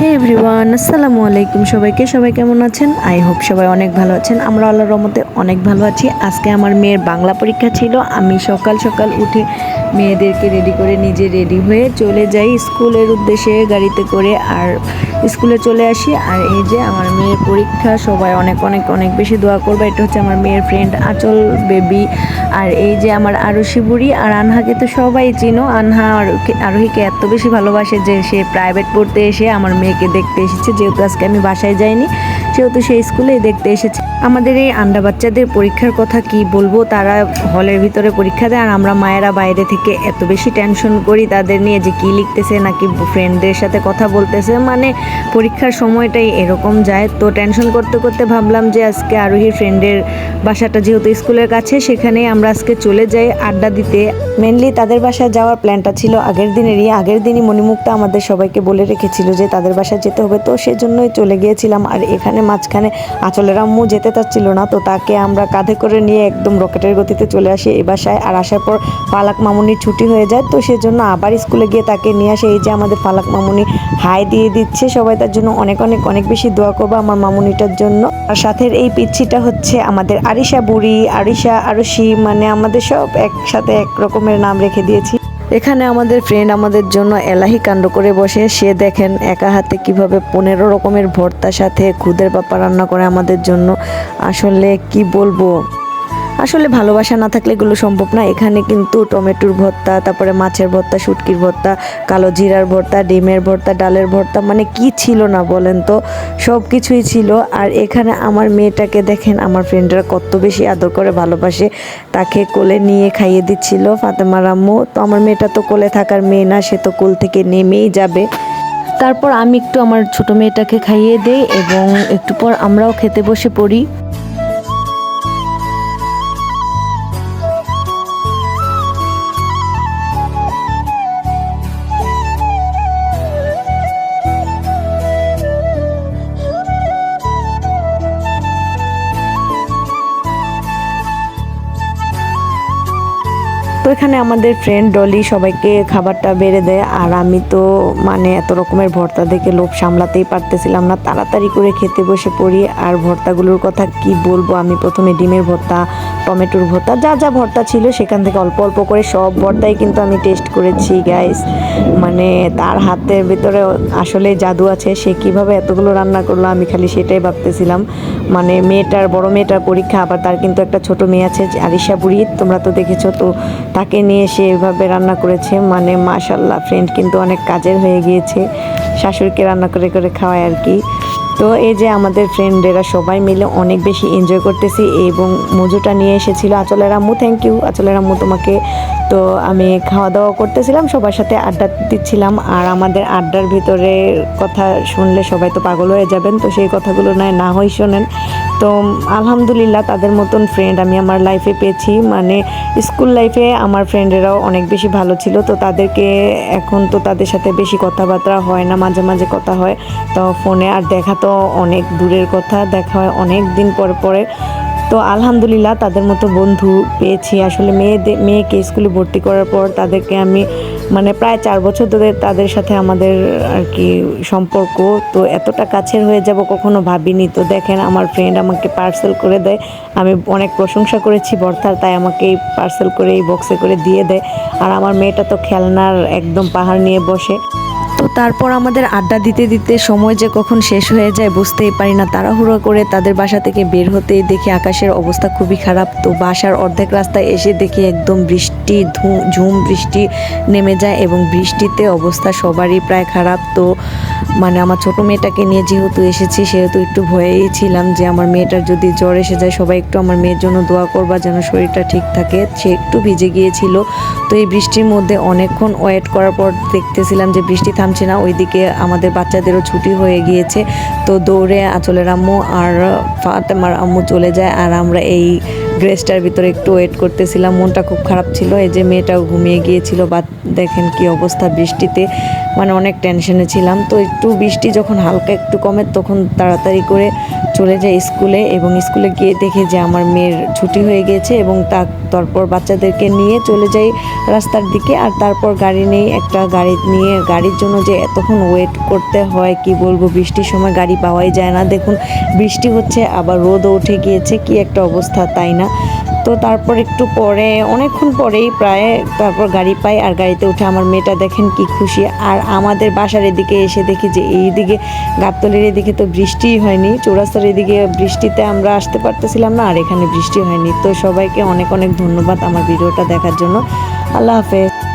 হে everyone, আসসালামু আলাইকুম সবাইকে। সবাই কেমন আছেন? আই হোপ সবাই অনেক ভালো আছেন। আমরা আল্লাহর রহমতে অনেক ভালো আছি। আজকে আমার মেয়ের বাংলা পরীক্ষা ছিল। আমি সকাল সকাল উঠে মেয়েদেরকে রেডি করে নিজে রেডি হয়ে চলে যাই স্কুলের উদ্দেশ্যে গাড়িতে করে। আর স্কুলে চলে আসি। আর এই যে আমার মেয়ের পরীক্ষা, সবাই অনেক অনেক অনেক বেশি দোয়া করবে। এটা হচ্ছে আমার মেয়ের ফ্রেন্ড আচল বেবি আর এই যে আমার আরশি বুড়ি আর আনহাকে তো সবাই চিনো। আনহা আর আরোহীকে এত বেশি ভালোবাসে যে সে প্রাইভেট পড়তে এসে আমার মেয়েকে দেখতে এসেছে। যেহেতু আজকে আমি বাসায় যাইনি সেহেতু সেই স্কুলেই দেখতে এসেছে। আমাদের এই আন্ডা বাচ্চাদের পরীক্ষার কথা কি বলব? তারা হলের ভিতরে পরীক্ষা দেয় আর আমরা মায়েরা বাইরে থেকে এত বেশি টেনশন করি তাদের নিয়ে যে কি লিখতেছে নাকি ফ্রেন্ডদের সাথে কথা বলতেছে। মানে পরীক্ষার সময়টাই এরকম যায়। তো টেনশন করতে করতে ভাবলাম যে আজকে আরোহীর ফ্রেন্ডের বাসাটা যেহেতু স্কুলের কাছে, সেখানেই আমরা আজকে চলে যাই আড্ডা দিতে। মেনলি তাদের বাসায় যাওয়ার প্ল্যানটা ছিল আগের দিনেরই। আগের দিনই মণিমুক্তা আমাদের সবাইকে বলে রেখেছিল যে তাদের বাসায় যেতে হবে। তো সেজন্যই চলে গিয়েছিলাম। আর এখানে মাঝখানে আঁচলের আম্মু যেতে চাচ্ছিল না, তো তাকে আমরা কাঁধে করে নিয়ে একদম রকেটের গতিতে চলে আসি এই বাসায়। আর আসার পর পালাক মামুনির ছুটি হয়ে যায়, তো সেজন্য আবার স্কুলে গিয়ে তাকে নিয়ে আসে। এই যে আমাদের পালাক মামুনি হাই দিয়ে দিচ্ছে সবাই, তার জন্য অনেক অনেক অনেক বেশি দোয়া করব আমার মামুনিটার জন্য। আর সাথে এই পিচ্ছিটা হচ্ছে আমাদের আরিশা বুড়ি, আরিশা, আরশি মানে আমাদের সব একসাথে এক রকমের নাম রেখে দিয়েছি। এখানে আমাদের ফ্রেন্ড আমাদের জন্য এলাহি কাণ্ড করে বসে। সে দেখেন একা হাতে কীভাবে পনেরো রকমের ভর্তার সাথে খুদের বাপা রান্না করে আমাদের জন্য। আসলে কি বলব? আসলে ভালোবাসা না থাকলে এগুলো সম্ভব না। এখানে কিন্তু টমেটোর ভর্তা, তারপরে মাছের ভর্তা, শুটকির ভর্তা, কালো জিরার ভর্তা, ডিমের ভর্তা, ডালের ভর্তা মানে কি ছিল না বলেন তো? সব কিছুই ছিল। আর এখানে আমার মেয়েটাকে দেখেন, আমার ফ্রেন্ডরা কত বেশি আদর করে ভালোবাসে। তাকে কোলে নিয়ে খাইয়ে দিচ্ছিল ফাতেমা রাম্মু। তো আমার মেয়েটা তো কোলে থাকার মেয়ে না, সে তো কোল থেকে নেমেই যাবে। তারপর আমি একটু আমার ছোট মেয়েটাকে খাইয়ে দেই এবং একটু পর আমরাও খেতে বসে পড়ি। তো এখানে আমাদের ফ্রেন্ড ডলি সবাইকে খাবারটা বেড়ে দেয়। আর আমি তো মানে এত রকমের ভর্তা দেখে লোভ সামলাতেই পারতেছিলাম না। তাড়াতাড়ি করে খেতে বসে পড়ি। আর ভর্তাগুলোর কথা কি বলব? আমি প্রথমে ডিমের ভর্তা, টমেটোর ভর্তা, যা যা ভর্তা ছিল সেখান থেকে অল্প অল্প করে সব ভর্তাই কিন্তু আমি টেস্ট করেছি গাইস মানে তার হাতের ভিতরে আসলে জাদু আছে। সে কীভাবে এতগুলো রান্না করল আমি খালি সেটাই ভাবতেছিলাম। মানে মেয়েটার, বড় মেয়েটার পরীক্ষা, আবার তার কিন্তু একটা ছোট মেয়ে আছে, আরিশা বুড়ি। তোমরা তো দেখেছ তো তাকে নিয়ে সে এভাবে রান্না করেছে। মানে মাশাল্লাহ ফ্রেন্ড কিন্তু অনেক কাজের হয়ে গিয়েছে। শাশুড়িকে রান্না করে করে খাওয়ায় আর কি। তো এই যে আমাদের ফ্রেন্ডেরা সবাই মিলে অনেক বেশি এনজয় করতেছি এবং মজুটা নিয়ে এসেছিল আচলের আম্মু থ্যাংক ইউ আচলের আম্মু তোমাকে। তো আমি খাওয়া দাওয়া করতেছিলাম, সবার সাথে আড্ডা দিচ্ছিলাম। আর আমাদের আড্ডার ভিতরে কথা শুনলে সবাই তো পাগল হয়ে যাবেন, তো সেই কথাগুলো নয়, না হয় শোনেন। তো আলহামদুলিল্লাহ তাদের মতন ফ্রেন্ড আমি আমার লাইফে পেয়েছি। মানে স্কুল লাইফে আমার ফ্রেন্ডেরাও অনেক বেশি ভালো ছিল। তো তাদেরকে এখন তো তাদের সাথে বেশি কথাবার্তা হয় না, মাঝে মাঝে কথা হয়। তো ফোনে আর দেখা তো অনেক দূরের কথা, দেখা হয় অনেক দিন পর পরে। তো আলহামদুলিল্লাহ তাদের মতো বন্ধু পেয়েছি। আসলে মেয়েদের মেয়েকে স্কুলে ভর্তি করার পর তাদেরকে আমি মানে প্রায় চার বছর ধরে তাদের সাথে আমাদের আর কি সম্পর্ক, তো এতটা কাছের হয়ে যাব কখনো ভাবিনি। তো দেখেন, আমার ফ্রেন্ড আমাকে পার্সেল করে দেয়। আমি অনেক প্রশংসা করেছি বর্তার তাই আমাকে এই পার্সেল করে, এই বক্সে করে দিয়ে দেয়। আর আমার মেয়েটা তো খেলনার একদম পাহাড় নিয়ে বসে। তো তারপর আমাদের আড্ডা দিতে দিতে সময় যে কখন শেষ হয়ে যায় বুঝতেই পারি না। তাড়াহুড়ো করে তাদের বাসা থেকে বের হতেই দেখি আকাশের অবস্থা খুবই খারাপ। তো বাসার অর্ধেক রাস্তায় এসে দেখি একদম বৃষ্টি। ধু- ঝুম বৃষ্টি নেমে যায় এবং বৃষ্টিতে অবস্থা সবারই প্রায় খারাপ। তো মানে আমার ছোট মেয়েটাকে নিয়ে যেহেতু এসেছি, সেহেতু একটু ভয়েই ছিলাম যে আমার মেয়েটার যদি জ্বর এসে যায়, সবাই একটু আমার মেয়ের জন্য দোয়া করবা যেন শরীরটা ঠিক থাকে। সে একটু ভিজে গিয়েছিল। তো এই বৃষ্টির মধ্যে অনেকক্ষণ ওয়েট করার পর দেখতেছিলাম যে বৃষ্টি থামছে না, ওইদিকে আমাদের বাচ্চাদেরও ছুটি হয়ে গিয়েছে। তো দৌড়ে আচলের আম্মু আর ফাতেমার আম্মু চলে যায় আর আমরা এই ড্রেসটার ভিতরে একটু ওয়েট করতেছিলাম, মনটা খুব খারাপ ছিল। এই যে মেয়েটাও ঘুমিয়ে গিয়েছিল বা দেখেন কি অবস্থা বৃষ্টিতে। মানে অনেক টেনশনে ছিলাম। তো একটু বৃষ্টি যখন হালকা একটু কমে তখন তাড়াতাড়ি করে চলে যাই স্কুলে এবং স্কুলে গিয়ে দেখি যে আমার মেয়ের ছুটি হয়ে গেছে এবং তা তারপর বাচ্চাদেরকে নিয়ে চলে যাই রাস্তার দিকে আর তারপর গাড়ি নেই। একটা গাড়ি নিয়ে গাড়ির জন্য যে এতক্ষণ ওয়েট করতে হয়, কি বলব? বৃষ্টির সময় গাড়ি পাওয়াই যায় না। দেখুন, বৃষ্টি হচ্ছে, আবার রোদও উঠে গিয়েছে। কি একটা অবস্থা, তাই না? তো তারপর একটু পরে, অনেকক্ষণ পরেই প্রায় তারপর গাড়ি পাই আর গাড়িতে উঠে আমার মেয়েটা দেখেন কি খুশি। আর আমাদের বাসার এদিকে এসে দেখি যে এইদিকে গাবতলির এদিকে তো বৃষ্টিই হয়নি, চৌরাস্তার এদিকে বৃষ্টিতে আমরা আসতে পারতেছিলাম না আর এখানে বৃষ্টি হয়নি। তো সবাইকে অনেক অনেক ধন্যবাদ আমার ভিডিওটা দেখার জন্য। আল্লাহ হাফেজ।